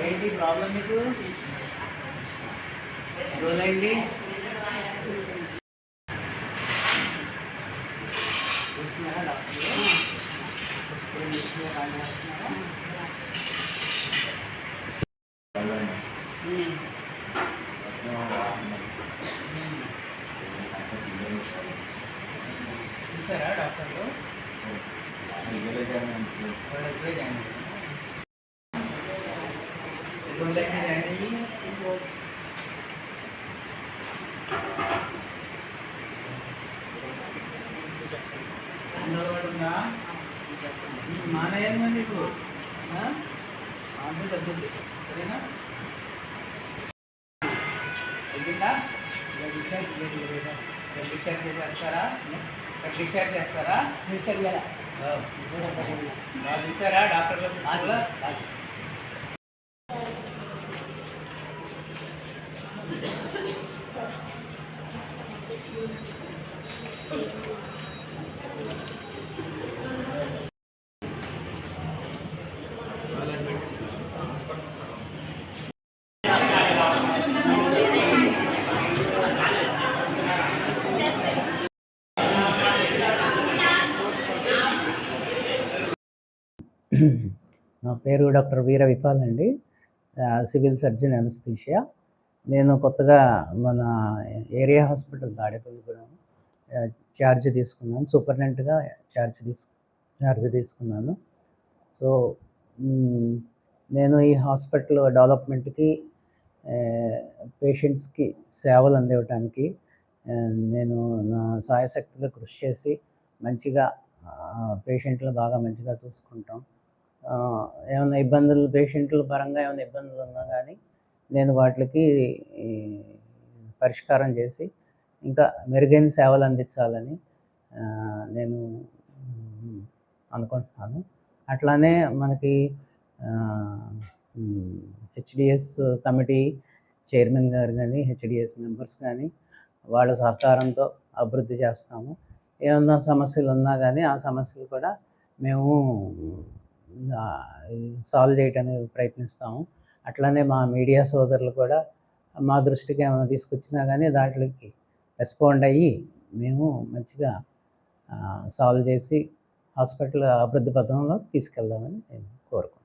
ఏంటి ప్రాబ్లం మీకు? రోజైంది చూస్తున్నారా డాక్టర్. చూసారా డాక్టర్లు జాయిన్ మానేయాలి నీకు మానే తగ్గుద్ది సరేనా తగ్గిందా డిశ్చార్జ్ చేసేస్తారా డిశ్చార్జ్ చేస్తారా ఓ. వాళ్ళు చూసారా నా పేరు డాక్టర్ వీర విపాల్ అండి. Civil surgeon anaesthesia. నేను కొత్తగా మన ఏరియా హాస్పిటల్ దాడేపల్లి కూడా ఛార్జ్ తీసుకున్నాను. సూపరింటెండెంట్గా ఛార్జ్ తీసుకు ఛార్జ్ తీసుకున్నాను. సో నేను ఈ హాస్పిటల్ డెవలప్మెంట్కి పేషెంట్స్కి సేవలు అందివ్వటానికి నేను నా సాయశక్తిలో కృషి చేసి మంచిగా పేషెంట్లు బాగా మంచిగా చూసుకుంటాం. ఏమైనా ఇబ్బందులు పేషెంట్ల పరంగా ఏమైనా ఇబ్బందులు ఉన్నా కానీ నేను వాటికి పరిష్కారం చేసి ఇంకా మెరుగైన సేవలు అందించాలని నేను అనుకుంటున్నాను. అట్లానే మనకి హెచ్డిఎస్ కమిటీ చైర్మన్ గారు కానీ హెచ్డిఎస్ మెంబర్స్ కానీ వాళ్ళ సహకారంతో అభివృద్ధి చేస్తాము. ఏమన్నా సమస్యలు ఉన్నా కానీ ఆ సమస్యలు కూడా మేము సాల్వ్ చేయడానికి ప్రయత్నిస్తాము. అట్లానే మా మీడియా సోదరులు కూడా మా దృష్టికి ఏమైనా తీసుకొచ్చినా కానీ దాంట్లోకి రెస్పాండ్ అయ్యి మేము మంచిగా సాల్వ్ చేసి హాస్పిటల్ అభివృద్ధి పథంలో తీసుకెళ్దామని నేను కోరుకుంటున్నాను.